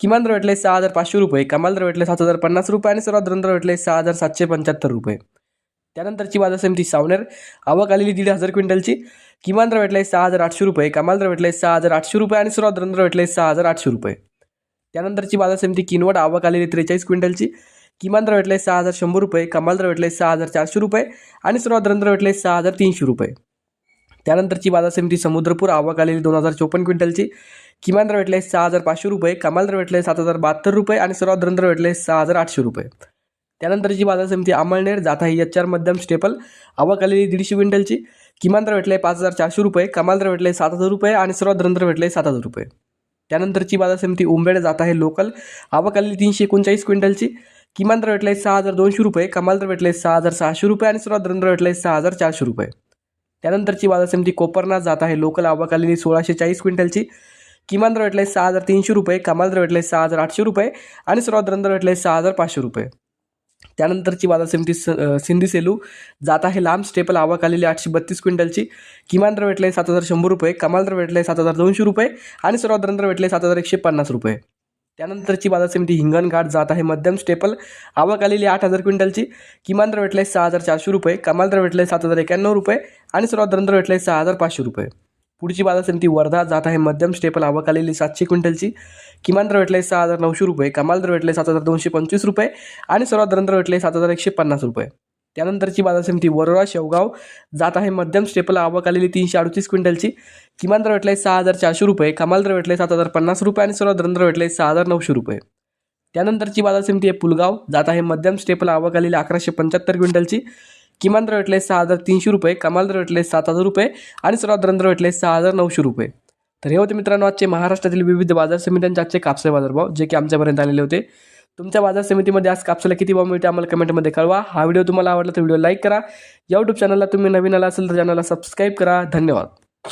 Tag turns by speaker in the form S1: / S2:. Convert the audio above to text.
S1: किमान दर भेटले सहा हजार पाचशे रुपये कमाल दर भेटले सात हजार पन्नास रुपये आणि सर्वात दर भेटले सहा हजार सातशे पंच्याहत्तर रुपये. त्यानंतरची बाजार समिती सावनेर आवक आलेली दीड हजार क्विंटलची. किमान दर भेटले सहा हजार आठशे रुपये कमाल दर भेटले सहा हजार आठशे रुपये आणि सर्वात दर भेटले सहा हजार आठशे रुपये. त्यानंतरची बाजार समिती किनवट आवक आलेली त्रेचाळीस क्विंटलची. किमान दर भेटले सहा हजार शंभर रुपये कमाल दर भेटले सहा हजार चारशे रुपये आणि सर्वात दर भेटले सहा हजार तीनशे रुपये. त्यानंतरची बाजार समिती समुद्रपूर आवक आलेली दोन हजार चोपन्न क्विंटलची. किमान दर भेटले सहा हजार पाचशे रुपये कमाल दर भेटले सात हजार बहात्तर रुपये आणि सर्वात दर भेटले सहा हजार आठशे रुपये. त्यानंतरची बाजार समिती अमळनेर जाता ही एच आर मध्यम स्टेपल आवक आलेली दीडशे क्विंटलची किमान दर भेटले पाच हजार चारशे रुपये कमाल दर भेटले सात हजार रुपये आणि सर्वात दर भेटले सात हजार रुपये. त्यानंतरची बाजार समिती उंबेड जात आहे लोकल आवक आलेली तीनशे एकोणचाळीस क्विंटलची किमान दर भेटले सहा हजार दोनशे रुपये कमाल दर भेटले सहा हजार सहाशे रुपये आणि सर्वात दर भेटले सहा हजार चारशे रुपये. त्यानंतरची बाजार समिती कोपरनाथ जात आहे लोकल आवक आलेली सोळाशे चाळीस क्विंटलची किमान दर भेटले सहा हजार तीनशे रुपये कमाल दर भेटले सहा हजार आठशे रुपये आणि सर्वात दर भेटले सहा हजार पाचशे रुपये. त्यानंतरची बाजार समिती स सिंधी सेलू जात आहे लांब स्टेपल आवक आलेली आठशे बत्तीस क्विंटलची. किमान दर भेटले सात हजार शंभर रुपये कमाल दर भेटले सात हजार दोनशे रुपये आणि सर्वात दर भेटले सात हजार एकशे पन्नास रुपये. त्यानंतरची बाजार समिती हिंगणघाट जात आहे मध्यम स्टेपल आवक आलेली आठ हजार क्विंटलची. किमान दर भेटले सहा हजार चारशे रुपये कमाल दर भेटले सात हजार एक्याण्णव रुपये आणि सर्वात दर भेटले सहा हजार पाचशे रुपये. पुढची बाजार समिती वर्धा जात आहे. मध्यम स्टेपल आवक आलेली सातशे क्विंटलची. किमान दर भेटले सहा हजार नऊशे रुपये. कमाल दर भेटले सात हजार दोनशे पंचवीस रुपये आणि सर्वात दरंतर भेटले सात हजार एकशे पन्नास रुपये. त्यानंतरची बाजार समिती वरोरा शेवगाव जात आहे. मध्यम स्टेपल आवक आलेली तीनशे अडतीस क्विंटलची. किमान दर भेटले सहा हजार चारशे रुपये. कमाल दर भेटले सात हजार पन्नास रुपये आणि सर्वात दरंतर भेटले सहा हजार नऊशे रुपये. त्यानंतरची बाजार समिती आहे पुलगाव जात आहे. मध्यम स्टेपल आवक आलेली अकराशे पंच्याहत्तर क्विंटलची. किमान दर भेटले सहा हजार तीनशे रुपये कमाल दर भेटले सात हजार रुपये आणि सर्वात दर भेटले सहा हजार नऊशे रुपये. तर हे होते मित्रांनो आजचे महाराष्ट्रातील विविध बाजार समित्यांचे आजचे कापसे बाजारभाव जे की आमच्यापर्यंत आलेले होते. तुमच्या बाजार समितीमध्ये आज कापसाला किती भाव मिळते आम्हाला कमेंटमध्ये कळवा. हा व्हिडिओ तुम्हाला आवडला तर व्हिडिओ लाईक करा. या यूट्यूब चॅनलला तुम्ही नवीन आला असेल तर चॅनलला सबस्क्राईब करा. धन्यवाद.